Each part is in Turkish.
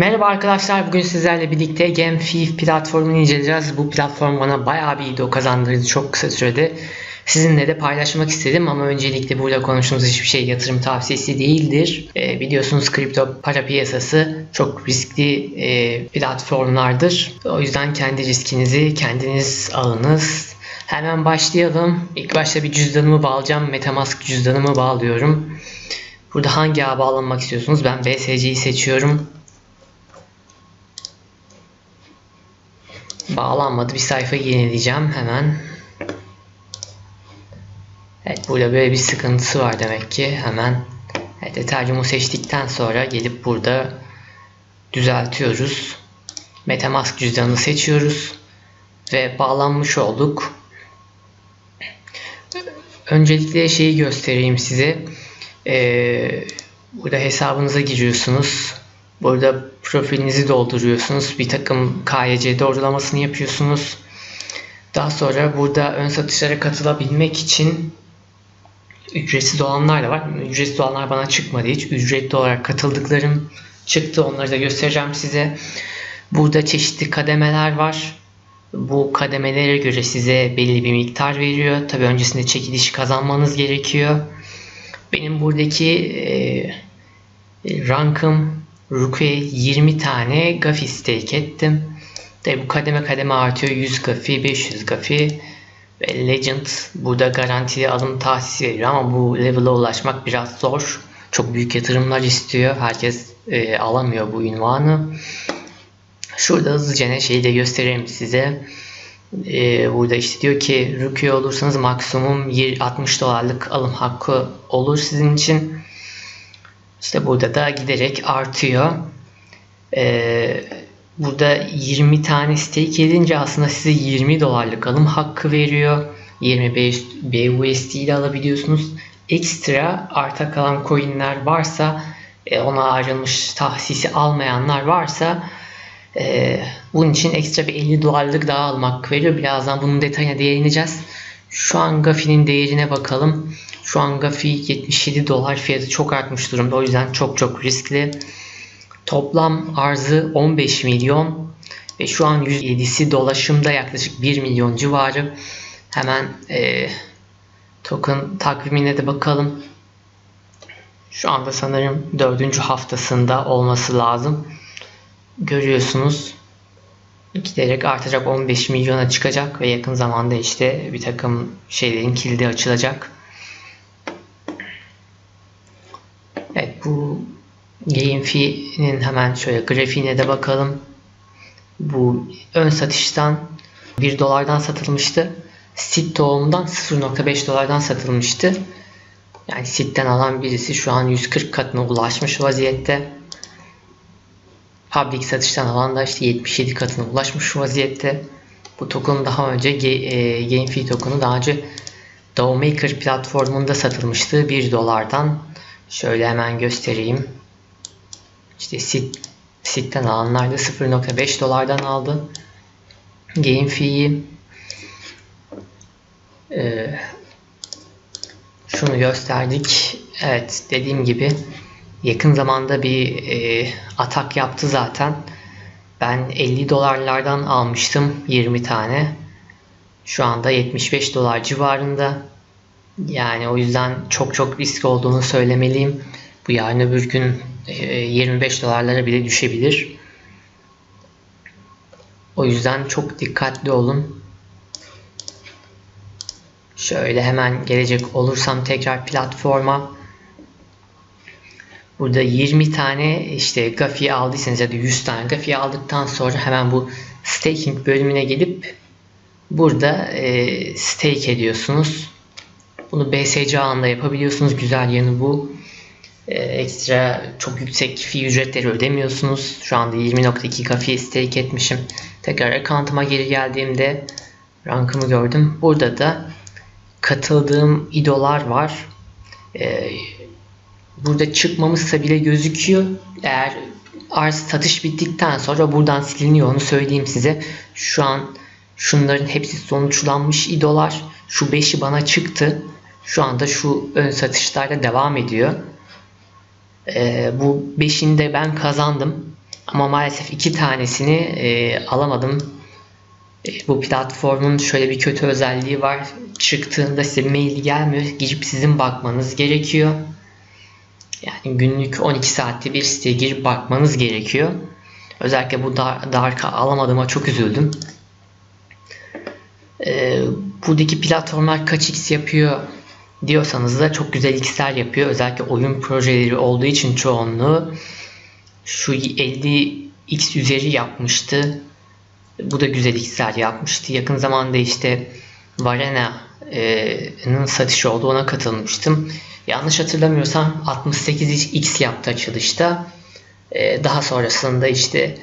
Merhaba arkadaşlar. Bugün sizlerle birlikte GameFi platformunu inceleyeceğiz. Bu platform bana bayağı bir idol kazandırdı çok kısa sürede. Sizinle de paylaşmak istedim ama öncelikle burada konuştuğumuz hiçbir şey yatırım tavsiyesi değildir. E, biliyorsunuz kripto para piyasası çok riskli e, platformlardır. O yüzden kendi riskinizi kendiniz alınız. Hemen başlayalım. İlk başta bir cüzdanımı bağlayacağım. Metamask cüzdanımı bağlıyorum. Burada hangi ağa bağlanmak istiyorsunuz? Ben BSC'yi seçiyorum. Bağlanmadı. Bir sayfa yenileyeceğim hemen. Evet burada böyle bir sıkıntısı var demek ki. Hemen evet, Ethereum'u seçtikten sonra gelip burada düzeltiyoruz. Metamask cüzdanını seçiyoruz. Ve bağlanmış olduk. Öncelikle şeyi göstereyim size. Ee, burada hesabınıza giriyorsunuz. Burada profilinizi dolduruyorsunuz. Bir takım KYC doğrulamasını yapıyorsunuz. Daha sonra burada ön satışlara katılabilmek için ücretsiz olanlar da var. Ücretsiz olanlar bana çıkmadı hiç. Ücretli olarak katıldıklarım çıktı. Onları da göstereceğim size. Burada çeşitli kademeler var. Bu kademelere göre size belli bir miktar veriyor. Tabi öncesinde çekiliş kazanmanız gerekiyor. Benim buradaki e, rankım Rook'e 20 tane Gafi stake ettim. Tabi bu kademe kademe artıyor. 100 Gafi, 500 Gafi ve Legend burada garantili alım tahsisi veriyor ama bu level'a ulaşmak biraz zor. Çok büyük yatırımlar istiyor. Herkes e, alamıyor bu ünvanı. Şurada hızlıca ne şeyi de göstereyim size. Ee, burada işte diyor ki Rookie olursanız maksimum 60 dolarlık alım hakkı olur sizin için. İşte burada da giderek artıyor. Ee, burada 20 tane stake edince aslında size 20 dolarlık alım hakkı veriyor. 25 BUSD ile alabiliyorsunuz. Ekstra arta kalan coinler varsa e, ona ayrılmış tahsisi almayanlar varsa e, bunun için ekstra bir 50 dolarlık daha almak veriyor. Birazdan bunun detayına değineceğiz. Şu an Gafi'nin değerine bakalım. Şu an Gafi 77 dolar fiyatı çok artmış durumda. O yüzden çok çok riskli. Toplam arzı 15 milyon ve şu an 107'si dolaşımda yaklaşık 1 milyon civarı. Hemen e, token takvimine de bakalım. Şu anda sanırım 4. haftasında olması lazım. Görüyorsunuz giderek artacak 15 milyona çıkacak ve yakın zamanda işte bir takım şeylerin kilidi açılacak. Bu GameFi'nin hemen şöyle grafiğine de bakalım. Bu ön satıştan 1 dolardan satılmıştı. Sit tohumundan 0.5 dolardan satılmıştı. Yani sitten alan birisi şu an 140 katına ulaşmış vaziyette. Public satıştan alan da işte 77 katına ulaşmış vaziyette. Bu token daha önce e, GameFi token'ı daha önce Dawmaker platformunda satılmıştı 1 dolardan. Şöyle hemen göstereyim. İşte sit, sitten alanlar da 0.5 dolardan aldı. GameFi'yi ee, şunu gösterdik. Evet dediğim gibi yakın zamanda bir e, atak yaptı zaten. Ben 50 dolarlardan almıştım 20 tane. Şu anda 75 dolar civarında. Yani o yüzden çok çok risk olduğunu söylemeliyim. Bu yarın öbür gün 25 e, dolarlara bile düşebilir. O yüzden çok dikkatli olun. Şöyle hemen gelecek olursam tekrar platforma. Burada 20 tane işte Gafi aldıysanız ya da 100 tane Gafi aldıktan sonra hemen bu staking bölümüne gelip burada e, stake ediyorsunuz. Bunu BSC ağında yapabiliyorsunuz. Güzel yanı bu. Ee, ekstra çok yüksek fi ücretleri ödemiyorsunuz. Şu anda 20.2 Gafi stake etmişim. Tekrar account'ıma geri geldiğimde rankımı gördüm. Burada da katıldığım idolar var. Ee, burada çıkmamışsa bile gözüküyor. Eğer arz satış bittikten sonra buradan siliniyor onu söyleyeyim size. Şu an şunların hepsi sonuçlanmış idolar. Şu 5'i bana çıktı. Şu anda şu ön satışlarda devam ediyor. Ee, bu 5'inde ben kazandım. Ama maalesef iki tanesini e, alamadım. E, bu platformun şöyle bir kötü özelliği var. Çıktığında size mail gelmiyor. Girip sizin bakmanız gerekiyor. Yani günlük 12 saatte bir siteye girip bakmanız gerekiyor. Özellikle bu Dark'a alamadığıma çok üzüldüm. Ee, buradaki platformlar kaç x yapıyor diyorsanız da çok güzel x'ler yapıyor. Özellikle oyun projeleri olduğu için çoğunluğu şu 50 x üzeri yapmıştı. Bu da güzel x'ler yapmıştı. Yakın zamanda işte Varena'nın satışı oldu. Ona katılmıştım. Yanlış hatırlamıyorsam 68x yaptı açılışta. Ee, daha sonrasında işte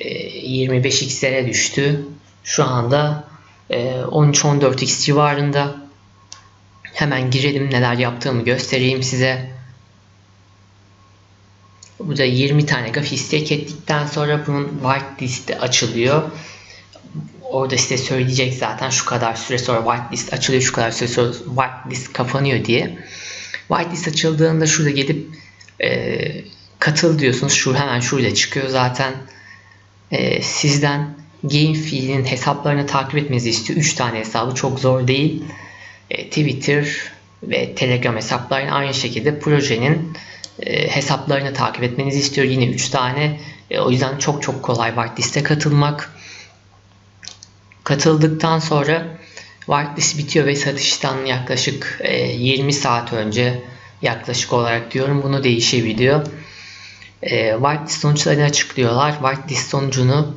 25x'lere e, düştü. Şu anda 13-14x e, civarında. Hemen girelim neler yaptığımı göstereyim size. Burada 20 tane grafik istek ettikten sonra bunun whitelist'i açılıyor. Orada size söyleyecek zaten şu kadar süre sonra whitelist açılıyor, şu kadar süre sonra whitelist kapanıyor diye. Whitelist açıldığında şurada gelip e, katıl diyorsunuz. Şu hemen şurada çıkıyor zaten. E, sizden Gamefield'in hesaplarını takip etmenizi istiyor. 3 tane hesabı çok zor değil. E, Twitter ve Telegram hesaplarını aynı şekilde projenin e, hesaplarını takip etmenizi istiyor. Yine 3 tane. E, o yüzden çok çok kolay whitelist'e katılmak. Katıldıktan sonra whitelist bitiyor ve satıştan yaklaşık e, 20 saat önce yaklaşık olarak diyorum bunu değişebiliyor. Whitelist sonuçlarını açıklıyorlar. Whitelist sonucunu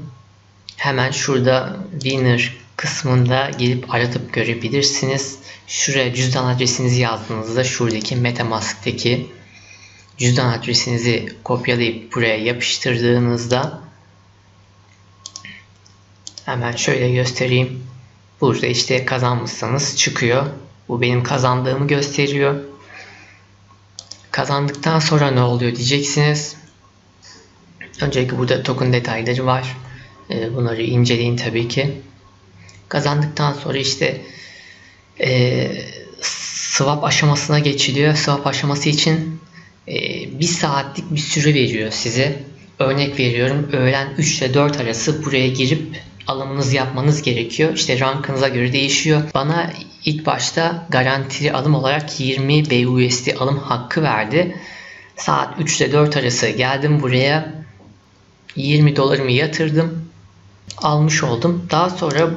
hemen şurada winner kısmında gelip aratıp görebilirsiniz. Şuraya cüzdan adresinizi yazdığınızda şuradaki Metamask'teki cüzdan adresinizi kopyalayıp buraya yapıştırdığınızda hemen şöyle göstereyim. Burada işte kazanmışsanız çıkıyor. Bu benim kazandığımı gösteriyor. Kazandıktan sonra ne oluyor diyeceksiniz. Öncelikle burada token detayları var. Ee, bunları inceleyin tabii ki. Kazandıktan sonra işte e, swap aşamasına geçiliyor. Swap aşaması için e, bir saatlik bir süre veriyor size. Örnek veriyorum öğlen 3 ile 4 arası buraya girip alımınızı yapmanız gerekiyor. İşte rankınıza göre değişiyor. Bana ilk başta garantili alım olarak 20 BUSD alım hakkı verdi. Saat 3 ile 4 arası geldim buraya. 20 dolarımı yatırdım. Almış oldum. Daha sonra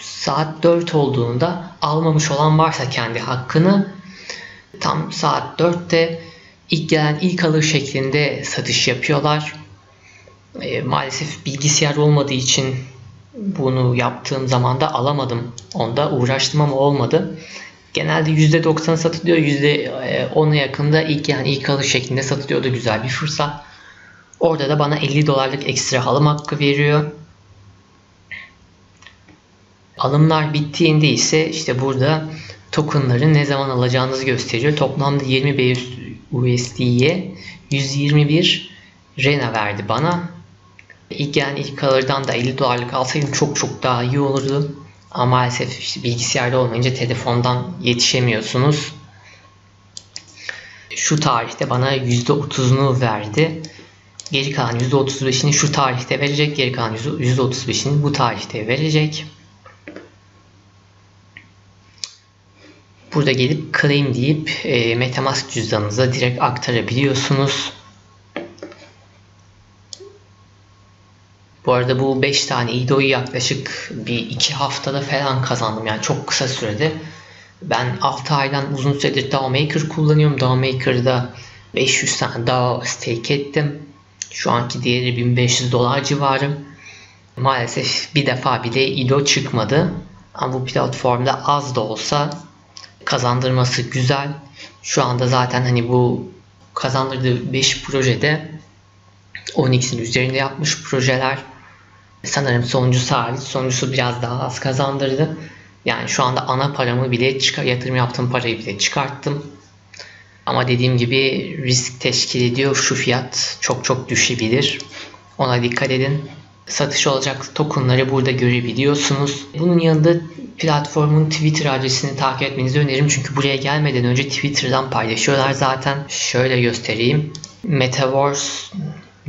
saat 4 olduğunda almamış olan varsa kendi hakkını tam saat 4'te ilk gelen ilk alır şeklinde satış yapıyorlar. E, maalesef bilgisayar olmadığı için bunu yaptığım zaman da alamadım. Onda uğraştım ama olmadı. Genelde %90 satılıyor. %10'a yakında ilk yani ilk alış şeklinde satılıyordu. Güzel bir fırsat. Orada da bana 50 dolarlık ekstra alım hakkı veriyor. Alımlar bittiğinde ise işte burada tokenları ne zaman alacağınızı gösteriyor. Toplamda 20 BUSD'ye 121 RENA verdi bana. İlk yani ilk alırdan da 50 dolarlık alsaydım çok çok daha iyi olurdu. Ama maalesef işte bilgisayarda olmayınca telefondan yetişemiyorsunuz. Şu tarihte bana %30'unu verdi. Geri kalan %35'ini şu tarihte verecek. Geri kalan %35'ini bu tarihte verecek. Burada gelip claim deyip e, Metamask cüzdanınıza direkt aktarabiliyorsunuz. Bu arada bu 5 tane IDO'yu yaklaşık bir 2 haftada falan kazandım. Yani çok kısa sürede. Ben 6 aydan uzun süredir DAO Maker kullanıyorum. DAO Maker'da 500 tane DAO stake ettim. Şu anki değeri 1500 dolar civarı. Maalesef bir defa bile IDO çıkmadı. Ama bu platformda az da olsa kazandırması güzel. Şu anda zaten hani bu kazandırdığı 5 projede 10x'in üzerinde yapmış projeler. Sanırım sonuncusu hariç sonuncusu biraz daha az kazandırdı. Yani şu anda ana paramı bile çıkar, yatırım yaptığım parayı bile çıkarttım. Ama dediğim gibi risk teşkil ediyor. Şu fiyat çok çok düşebilir. Ona dikkat edin. Satış olacak tokenları burada görebiliyorsunuz. Bunun yanında platformun Twitter adresini takip etmenizi öneririm. Çünkü buraya gelmeden önce Twitter'dan paylaşıyorlar zaten. Şöyle göstereyim. Metaverse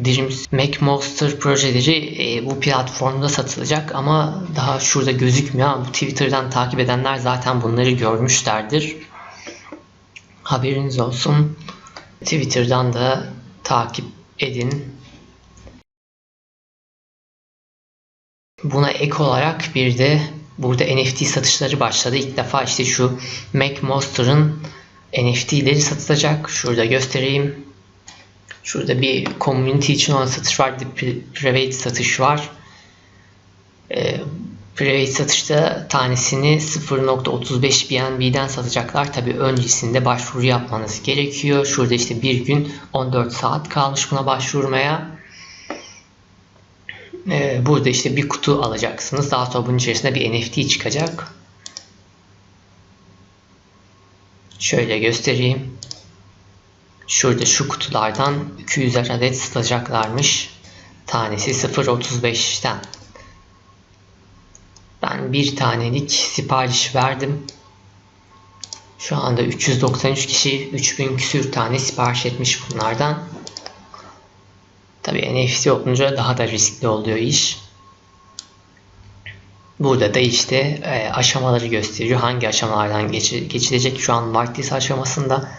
Dreams Mac Monster projeleri e, bu platformda satılacak ama daha şurada gözükmüyor. Ama Twitter'dan takip edenler zaten bunları görmüşlerdir. Haberiniz olsun. Twitter'dan da takip edin. Buna ek olarak bir de burada NFT satışları başladı. İlk defa işte şu Mac Monster'ın NFT'leri satılacak. Şurada göstereyim. Şurada bir community için olan satış var. Private satış var. Ee, private satışta tanesini 0.35 BNB'den satacaklar. Tabi öncesinde başvuru yapmanız gerekiyor. Şurada işte bir gün 14 saat kalmış buna başvurmaya. Ee, burada işte bir kutu alacaksınız. Daha sonra bunun içerisinde bir NFT çıkacak. Şöyle göstereyim. Şurada şu kutulardan 200 adet satacaklarmış. Tanesi 0.35'ten. Ben bir tanelik sipariş verdim. Şu anda 393 kişi 3000 küsür tane sipariş etmiş bunlardan. Tabii NFC olunca daha da riskli oluyor iş. Burada da işte e, aşamaları gösteriyor. Hangi aşamalardan geçi- geçilecek şu an whitelist aşamasında.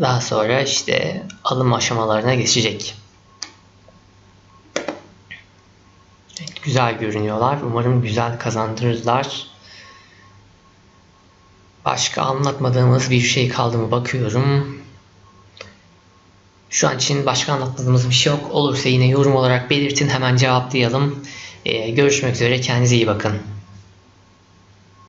Daha sonra işte alım aşamalarına geçecek. Evet, güzel görünüyorlar. Umarım güzel kazandırırlar. Başka anlatmadığımız bir şey kaldı mı bakıyorum. Şu an için başka anlatmadığımız bir şey yok. Olursa yine yorum olarak belirtin. Hemen cevaplayalım. Ee, görüşmek üzere. Kendinize iyi bakın.